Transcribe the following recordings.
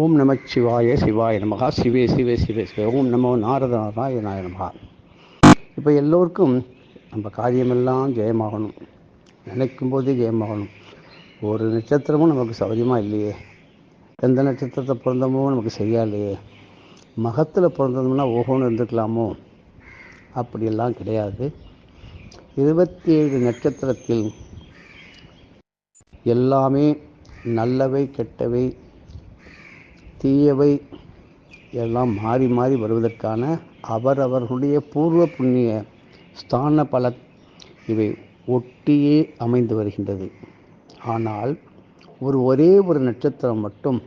ஓம் நம சிவாய சிவாய நமகா. சிவே சிவே சிவே சிவே. ஓம் நமோ நாரதனாய நாய நமகா. இப்போ எல்லோருக்கும் நம்ம காரியமெல்லாம் ஜெயமாகணும். நினைக்கும் போதே ஜெயமாகணும். ஒரு நட்சத்திரமும் நமக்கு சௌரியமாக இல்லையே. எந்த நட்சத்திரத்தை பிறந்தமோ நமக்கு சரியா இல்லையே. மகத்தில் பிறந்தோம்னா ஓஹோன்னு இருந்துக்கலாமோ? அப்படியெல்லாம் கிடையாது. இருபத்தி ஏழு நட்சத்திரத்தில் எல்லாமே நல்லவை கெட்டவை தீயவை எல்லாம் மாறி மாறி வருவதற்கான அவரவர்களுடைய பூர்வ புண்ணிய ஸ்தான பல இவை ஒட்டியே அமைந்து வருகின்றது. ஆனால் ஒரு ஒரே ஒரு நட்சத்திரம் மட்டும்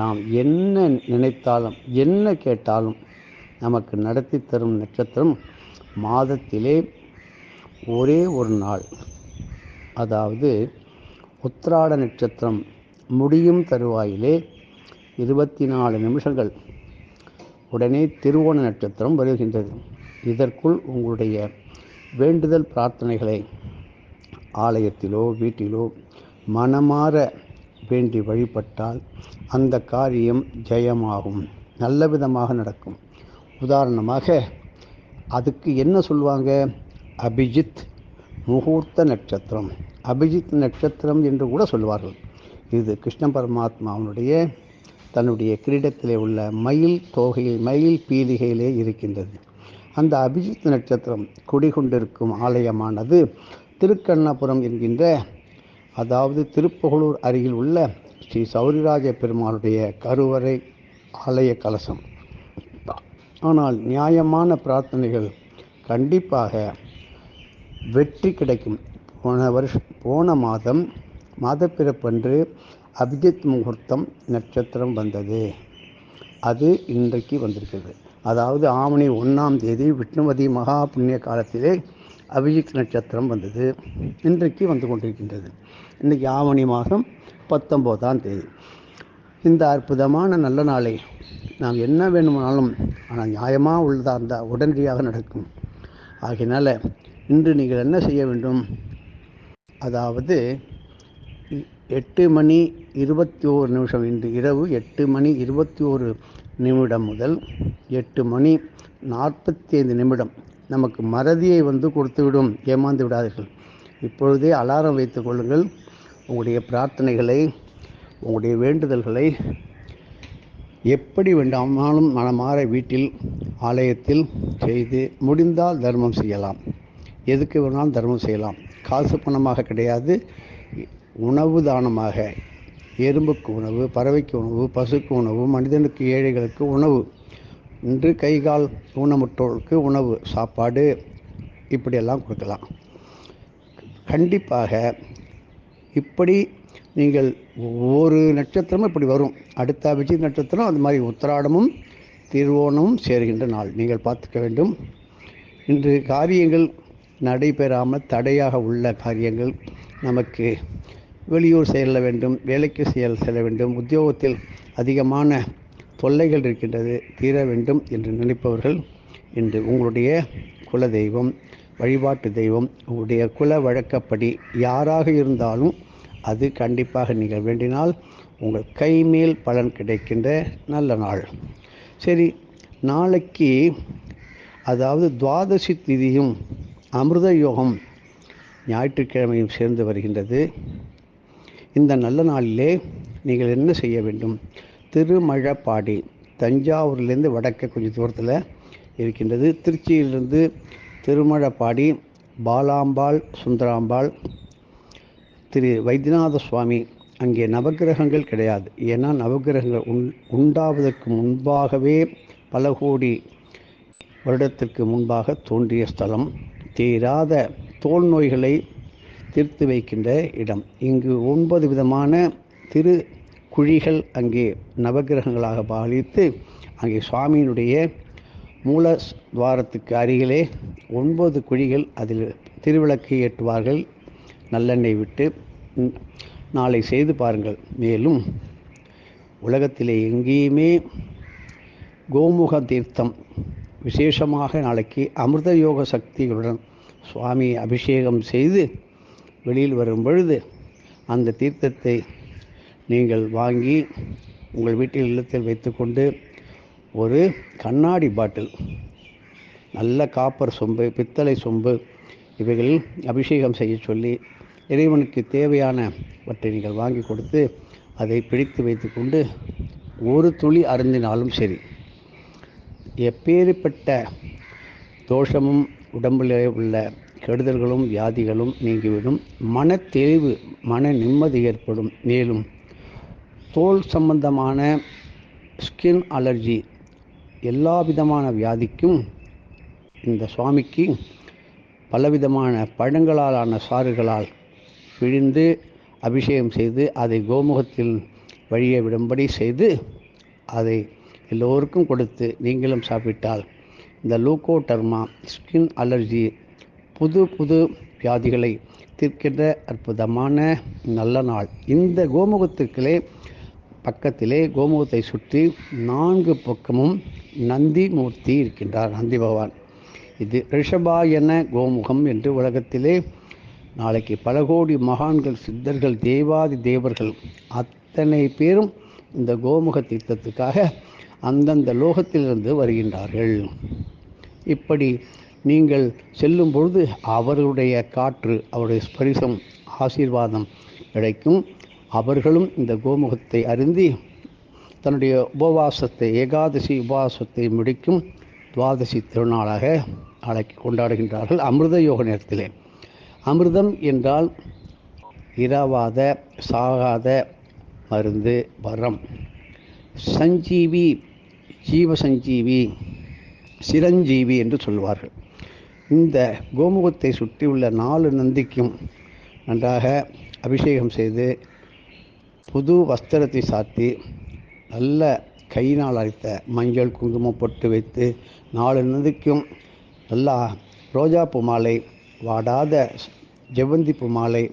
நாம் என்ன நினைத்தாலும் என்ன கேட்டாலும் நமக்கு நடத்தி தரும் நட்சத்திரம் மாதத்திலே ஒரே ஒரு நாள். அதாவது உத்திராட நட்சத்திரம் முடியும் தருவாயிலே இருபத்தி நாலு நிமிஷங்கள் உடனே திருவோண நட்சத்திரம் வருகின்றது. இதற்குள் உங்களுடைய வேண்டுதல் பிரார்த்தனைகளை ஆலயத்திலோ வீட்டிலோ மனமாற வேண்டி வழிபட்டால் அந்த காரியம் ஜெயமாகும். நல்ல விதமாக நடக்கும். உதாரணமாக அதுக்கு என்ன சொல்லுவாங்க? அபிஜித் முகூர்த்த நட்சத்திரம். அபிஜித் நட்சத்திரம் என்று கூட சொல்லுவார்கள். இது கிருஷ்ண பரமாத்மாவனுடைய தன்னுடைய கிரீடத்திலே உள்ள மயில் தோகையில் மயில் பீலிகையிலே இருக்கின்றது. அந்த அபிஜித் நட்சத்திரம் குடிகொண்டிருக்கும் ஆலயமானது திருக்கண்ணபுரம் என்கின்ற அதாவது திருப்புகலூர் அருகில் உள்ள ஸ்ரீ சௌரிராஜ பெருமாளுடைய கருவறை ஆலய கலசம். ஆனால் நியாயமான பிரார்த்தனைகள் கண்டிப்பாக வெற்றி கிடைக்கும். போன வருஷம் போன மாதம் மாதப்பிறப்பன்று அபிஜித் முகூர்த்தம் நட்சத்திரம் வந்தது. அது இன்றைக்கு வந்திருக்கிறது. அதாவது ஆவணி ஒன்றாம் தேதி விஷ்ணுவதி மகா புண்ணிய காலத்திலே அபிஜித் நட்சத்திரம் வந்தது. இன்றைக்கு வந்து கொண்டிருக்கின்றது. இன்றைக்கி ஆவணி மாதம் பத்தொம்போதாம் தேதி. இந்த அற்புதமான நல்ல நாளை நாம் என்ன வேணுமானாலும் ஆனால் நியாயமாக உள்ளதாக இருந்தால் உடனடியாக நடக்கும். ஆகையினால் இன்று நீங்கள் என்ன செய்ய வேண்டும்? அதாவது எட்டு மணி இருபத்தி ஓரு நிமிஷம் இன்று இரவு எட்டு மணி இருபத்தி ஓரு நிமிடம் முதல் எட்டு மணி நாற்பத்தி ஐந்து நிமிடம் நமக்கு மறதியை வந்து கொடுத்துவிடும். ஏமாந்து விடாதீர்கள். இப்பொழுதே அலாரம் வைத்துக் கொள்ளுங்கள். உங்களுடைய பிரார்த்தனைகளை உங்களுடைய வேண்டுதல்களை எப்படி வேண்டாமாலும் மனமாற வீட்டில் ஆலயத்தில் செய்து முடிந்தால் தர்மம் செய்யலாம். எதுக்கு வேணாலும் தர்மம் செய்யலாம். காசு பணமாக கிடையாது. உணவு தானமாக. எறும்புக்கு உணவு பறவைக்கு உணவு பசுக்கு உணவு மனிதனுக்கு ஏழைகளுக்கு உணவு. இன்று கை கால் ஊனமுற்றோருக்கு உணவு சாப்பாடு இப்படியெல்லாம் கொடுக்கலாம். கண்டிப்பாக இப்படி நீங்கள் ஒவ்வொரு நட்சத்திரமும் இப்படி வரும். அடுத்த அபிஜித் நட்சத்திரம் அது மாதிரி உத்திராடமும் திருவோணமும் சேர்கின்ற நாள். நீங்கள் பார்த்துக்க வேண்டும். இன்று காரியங்கள் நடைபெறாமல் தடையாக உள்ள காரியங்கள் நமக்கு வெளியூர் செல்ல வேண்டும் வேலைக்கு செயல் செல்ல வேண்டும் உத்தியோகத்தில் அதிகமான தொல்லைகள் இருக்கின்றது தீர வேண்டும் என்று நினைப்பவர்கள் இன்று உங்களுடைய குல தெய்வம் வழிபாட்டு தெய்வம் உங்களுடைய குல வழக்கப்படி யாராக இருந்தாலும் அது கண்டிப்பாக நீங்கள் வேண்டினால் உங்கள் கைமேல் பலன் கிடைக்கின்ற நல்ல நாள். சரி நாளைக்கு அதாவது துவாதசி திதியும் அமிர்த யோகம் ஞாயிற்றுக்கிழமையும் சேர்ந்து வருகின்றது. இந்த நல்ல நாளிலே நீங்கள் என்ன செய்ய வேண்டும்? திருமழப்பாடி தஞ்சாவூர்லேருந்து வடக்கே கொஞ்சம் தூரத்தில் இருக்கின்றது. திருச்சியிலிருந்து திருமழப்பாடி பாலாம்பாள் சுந்தராம்பாள் திரு வைத்தியநாத சுவாமி. அங்கே நவகிரகங்கள் கிடையாது. ஏன்னா நவகிரகங்கள் உண் உண்டாவதற்கு முன்பாகவே பல கோடி வருடத்திற்கு முன்பாக தோன்றிய ஸ்தலம். தீராத தோல் நோய்களை தீர்த்து வைக்கின்ற இடம். இங்கு ஒன்பது விதமான திரு குழிகள் அங்கே நவகிரகங்களாக பாலித்து அங்கே சுவாமியினுடைய மூல துவாரத்துக்கு அருகிலே ஒன்பது குழிகள் அதில் திருவிளக்கு ஏற்றுவார்கள். நல்லெண்ணெய் விட்டு நாளை செய்து பாருங்கள். மேலும் உலகத்திலே எங்கேயுமே கோமுக தீர்த்தம் விசேஷமாக நாளைக்கு அமிர்த யோக சக்திகளுடன் சுவாமி அபிஷேகம் செய்து வெளியில் வரும் பொழுது அந்த தீர்த்தத்தை நீங்கள் வாங்கி உங்கள் வீட்டில் இல்லத்தில் வைத்துக்கொண்டு ஒரு கண்ணாடி பாட்டில் நல்ல காப்பர் சொம்பு பித்தளை சொம்பு இவைகளில் அபிஷேகம் செய்ய சொல்லி இறைவனுக்கு தேவையானவற்றை நீங்கள் வாங்கி கொடுத்து அதை பிடித்து வைத்துக்கொண்டு ஒரு துளி அருந்தினாலும் சரி. எப்பேற்பட்ட தோஷமும் உடம்பில் உள்ள கெடுதல்களும் வியாதிகளும் நீங்கிவிடும். மன தெளிவு மன நிம்மதி ஏற்படும். மேலும் தோல் சம்பந்தமான ஸ்கின் அலர்ஜி எல்லா விதமான வியாதிக்கும் இந்த சுவாமிக்கு பலவிதமான பழங்களாலான சாறுகளால் பிழிந்து அபிஷேகம் செய்து அதை கோமுகத்தில் வழியே விடும்படி செய்து அதை எல்லோருக்கும் கொடுத்து நீங்களும் சாப்பிட்டால் இந்த லூக்கோடர்மா ஸ்கின் அலர்ஜி புது புது வியாதிகளை தீர்க்கின்ற அற்புதமான நல்ல நாள். இந்த கோமுகத்துக்களே பக்கத்திலே கோமுகத்தை சுற்றி நான்கு பக்கமும் நந்தி மூர்த்தி இருக்கின்றார் நந்தி பகவான். இது ரிஷபாயன கோமுகம் என்று உலகத்திலே நாளைக்கு பல கோடி மகான்கள் சித்தர்கள் தேவாதி தேவர்கள் அத்தனை பேரும் இந்த கோமுக தீர்த்தத்துக்காக அந்தந்த லோகத்திலிருந்து வருகின்றார்கள். இப்படி நீங்கள் செல்லும் பொழுது அவர்களுடைய காற்று அவருடைய ஸ்பரிசம் ஆசீர்வாதம் கிடைக்கும். அவர்களும் இந்த கோமுகத்தை அருந்தி தன்னுடைய உபவாசத்தை ஏகாதசி உபவாசத்தை முடிக்கும் துவாதசி திருநாளாக அழைக்க கொண்டாடுகின்றார்கள் அமிர்த யோக நேரத்திலே. அமிர்தம் என்றால் இரவாத சாகாத மருந்து வரம். சஞ்சீவி ஜீவசஞ்சீவி சிரஞ்சீவி என்று சொல்வார்கள். இந்த கோமுகத்தை சுற்றியுள்ள நாலு நந்திக்கும் நன்றாக அபிஷேகம் செய்து புது வஸ்திரத்தை சாத்தி நல்ல கையினால் அரைத்த மஞ்சள் குங்குமம் பொட்டு வைத்து நாலு நந்திக்கும் நல்லா ரோஜாப்பூ மாலை வாடாத ஜெவந்திப்பூ மாலை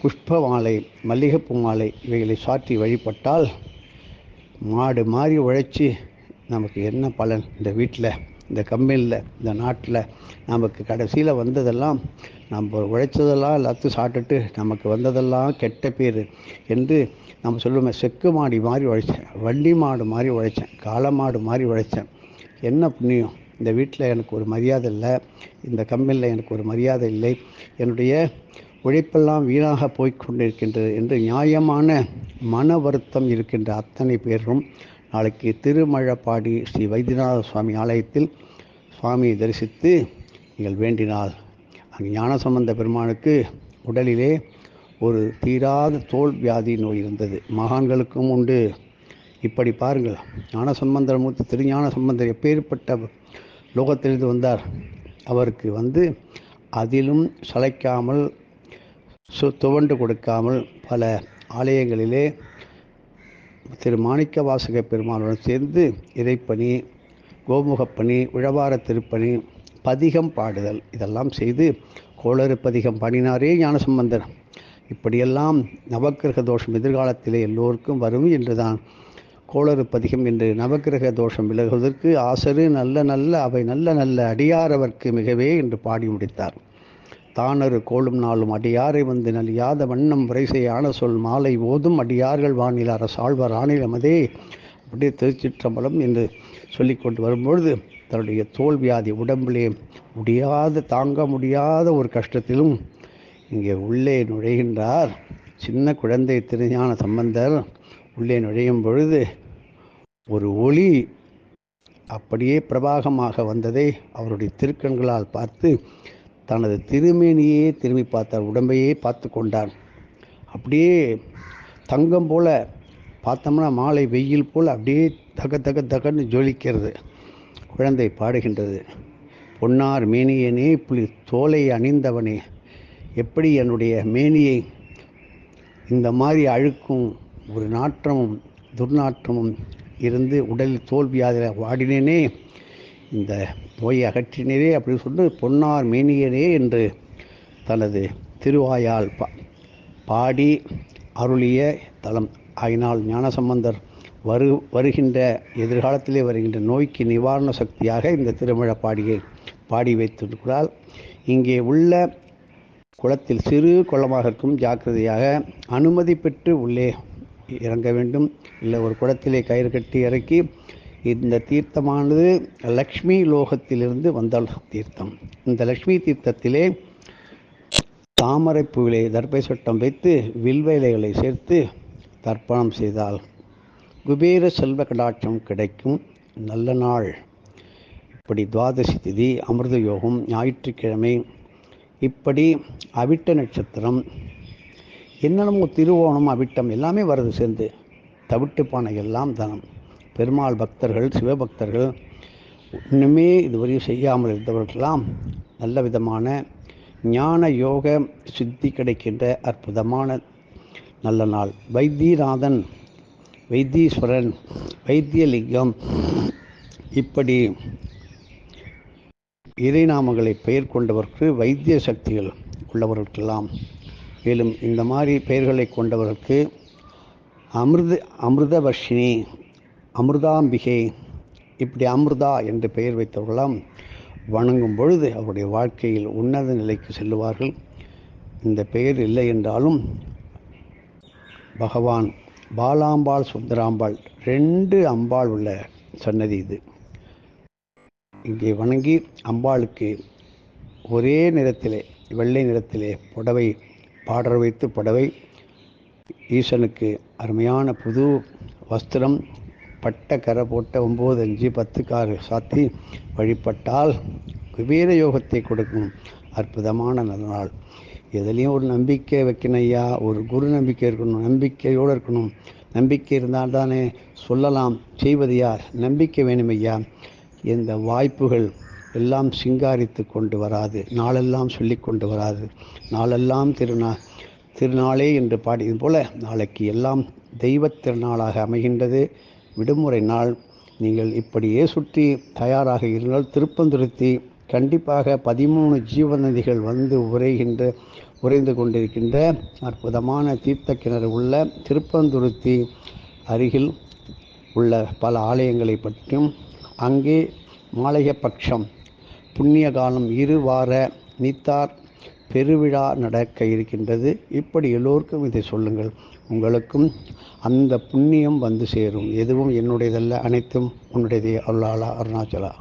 புஷ்ப மாலை மல்லிகைப்பூ மாலை இவைகளை சாற்றி வழிபட்டால் மாடு மாறி உழைச்சி நமக்கு என்ன பலன் இந்த வீட்டில்? இந்த கம்பெனியில் இந்த நாட்டில் நமக்கு கடைசியில் வந்ததெல்லாம் நம்ம உழைச்சதெல்லாம் எல்லாத்தையும் சாப்பிட்டுட்டு நமக்கு வந்ததெல்லாம் கெட்ட பேர் என்று நம்ம சொல்லுவோமே செக்கு மாடி மாதிரி உழைச்சேன் வண்டி மாடு மாதிரி உழைச்சேன் காளை மாடு மாதிரி உழைச்சேன். என்ன புண்ணியம்? இந்த வீட்டில் எனக்கு ஒரு மரியாதை இல்லை இந்த கம்பெனியில் எனக்கு ஒரு மரியாதை இல்லை என்னுடைய உழைப்பெல்லாம் வீணாக போய்கொண்டிருக்கின்றது என்று நியாயமான மன வருத்தம் இருக்கின்ற அத்தனை பேரும் நாளைக்கு திருமழப்பாடி ஸ்ரீ வைத்தியநாத சுவாமி ஆலயத்தில் சுவாமியை தரிசித்து நீங்கள் வேண்டினால் அங்கே ஞானசம்பந்த பெருமானுக்கு உடலிலே ஒரு தீராத தோல் வியாதி நோய் இருந்தது. மகான்களுக்கும் உண்டு. இப்படி பாருங்கள். ஞானசம்பந்தர் மூர்த்தி திருஞான சம்பந்தர் எப்பேற்பட்ட லோகத்திலிருந்து வந்தார்? அவருக்கு வந்து அதிலும் சளைக்காமல் சு துவண்டு கொடுக்காமல் பல ஆலயங்களிலே திரு மாணிக்க வாசக பெருமானுடன் சேர்ந்து இறைப்பணி கோமுகப்பணி உழவார திருப்பணி பதிகம் பாடுதல் இதெல்லாம் செய்து கோளறு பதிகம் பாடினாரே ஞானசம்பந்தர். இப்படியெல்லாம் நவக்கிரக தோஷம் எதிர்காலத்திலே எல்லோருக்கும் வரும் என்றுதான் கோளறு பதிகம் என்று நவக்கிரக தோஷம் விலகுவதற்கு ஆசரு நல்ல நல்ல அவை நல்ல நல்ல அடியாரவர்க்கு மிகவே என்று பாடி முடித்தார். தானரு கோளும் நாளும் அடியாரை வந்து நலியாத வண்ணம் விரைசையான சொல் மாலை ஓதும் அடியார்கள் வானில் அரசாழ்வர் ஆணிலமதே அப்படியே திருச்சிற்றம்பலம் என்று சொல்லி கொண்டு வரும்பொழுது தன்னுடைய தோல் வியாதி உடம்பிலே முடியாத தாங்க முடியாத ஒரு கஷ்டத்திலும் இங்கே உள்ளே நுழைகின்றார். சின்ன குழந்தை திருஞான சம்பந்தர் உள்ளே நுழையும் பொழுது ஒரு ஒளி அப்படியே பிரபாகமாக வந்ததை அவருடைய திருக்கண்களால் பார்த்து தனது திருமேனியே திரும்பி பார்த்தார். உடம்பையே பார்த்து கொண்டார் அப்படியே தங்கம் போல் பார்த்தோம்னா மாலை வெயில் போல் அப்படியே தக தக தகன்னு ஜொலிக்கிறது. குழந்தை பாடுகின்றது. பொன்னார் மேனியனே புலி தோலை அணிந்தவனே எப்படி என்னுடைய மேனியை இந்த மாதிரி அழுக்கும்? ஒரு நாற்றமும் துர்நாற்றமும் இருந்து உடலில் தோல்வியாதில் வாடினேனே இந்த நோயை அகற்றினரே அப்படின்னு சொல்லி பொன்னார் மேனியனே என்று தனது திருவாயால் பா பாடி அருளிய தலம். ஆயினால் ஞானசம்பந்தர் வரு வருகின்ற எதிர்காலத்திலே வருகின்ற நோய்க்கு நிவாரண சக்தியாக இந்த திருமழப்பாடியை பாடி வைத்திருக்கிறார். இங்கே உள்ள குளத்தில் சிறு குளமாக இருக்கும் ஜாக்கிரதையாக அனுமதி பெற்று உள்ளே இறங்க வேண்டும். இல்லை ஒரு குளத்திலே கயிறு கட்டி இறக்கி இந்த தீர்த்தமானது லக்ஷ்மி லோகத்திலிருந்து வந்த தீர்த்தம். இந்த லக்ஷ்மி தீர்த்தத்திலே தாமரைப்பூவிலே தர்பை சட்டம் வைத்து வில்வேலைகளை சேர்த்து தர்ப்பணம் செய்தால் குபேர செல்வ கடாட்சம் கிடைக்கும். நல்ல நாள். இப்படி துவாதசி திதி அமிர்த யோகம் ஞாயிற்றுக்கிழமை இப்படி அவிட்ட நட்சத்திரம் என்னென்னமோ திருவோணம் அவிட்டம் எல்லாமே வருது சேர்ந்து தவிட்டு பானை எல்லாம் தனம். பெருமாள் பக்தர்கள் சிவபக்தர்கள் இன்னுமே இதுவரையும் செய்யாமல் இருந்தவர்களெல்லாம் நல்ல விதமான ஞான யோக சித்தி கிடைக்கின்ற அற்புதமான நல்ல நாள். வைத்தியநாதன் வைத்தீஸ்வரன் வைத்தியலிங்கம் இப்படி இறைநாமங்களை பெயர் கொண்டவருக்கு வைத்திய சக்திகள் உள்ளவர்களுக்கெல்லாம். மேலும் இந்த மாதிரி பெயர்களை கொண்டவர்களுக்கு அமிர்த அமிர்தவர்ஷினி அமிர்தாம்பிகை. இப்படி அமிர்தா என்று பெயர் வைத்தவர்களாம் வணங்கும் பொழுது அவருடைய வாழ்க்கையில் உன்னத நிலைக்கு செல்லுவார்கள். இந்த பெயர் இல்லை என்றாலும் பகவான் பாலாம்பாள் சுந்தராம்பாள் ரெண்டு அம்பாள் உள்ள சன்னதி இது. இங்கே வணங்கி அம்பாளுக்கு ஒரே நிறத்திலே வெள்ளை நிறத்திலே புடவை பாடர் வைத்து புடவை ஈசனுக்கு அருமையான புது வஸ்திரம் பட்ட கரை போட்ட ஒம்பது அஞ்சு பத்து காரு சாத்தி வழிபட்டால் குபேர யோகத்தை கொடுக்கும் அற்புதமான நல்ல நாள் எதுலேயும் ஒரு நம்பிக்கை வைக்கணும் ஐயா. ஒரு குரு நம்பிக்கை இருக்கணும் நம்பிக்கையோடு இருக்கணும். நம்பிக்கை இருந்தால் தானே சொல்லலாம் செய்வது யார்? நம்பிக்கை வேணும் ஐயா. இந்த வாய்ப்புகள் எல்லாம் சிங்காரித்து கொண்டு வராது. நாளெல்லாம் சொல்லி கொண்டு வராது. நாளெல்லாம் திருநா திருநாளே என்று பாடியது போல நாளைக்கு எல்லாம் தெய்வத் திருநாளாக அமைகின்றது. விடுமுறை நாள். நீங்கள் இப்படியே சுற்றி தயாராக இருந்தால் திருப்பந்துருத்தி கண்டிப்பாக பதிமூணு ஜீவநதிகள் வந்து உரைகின்ற உறைந்து கொண்டிருக்கின்ற அற்புதமான தீர்த்த கிணறு உள்ள திருப்பந்துருத்தி அருகில் உள்ள பல ஆலயங்களை பற்றியும் அங்கே மாலையபட்சம் புண்ணிய காலம் இரு வார நீத்தார் பெருவிழா நடக்க இருக்கின்றது. இப்படி எல்லோருக்கும் இதை சொல்லுங்கள். உங்களுக்கும் அந்த புண்ணியம் வந்து சேரும். எதுவும் என்னுடையதல்ல அனைத்தும் உன்னுடையதே. அருளாளா அருணாச்சலா.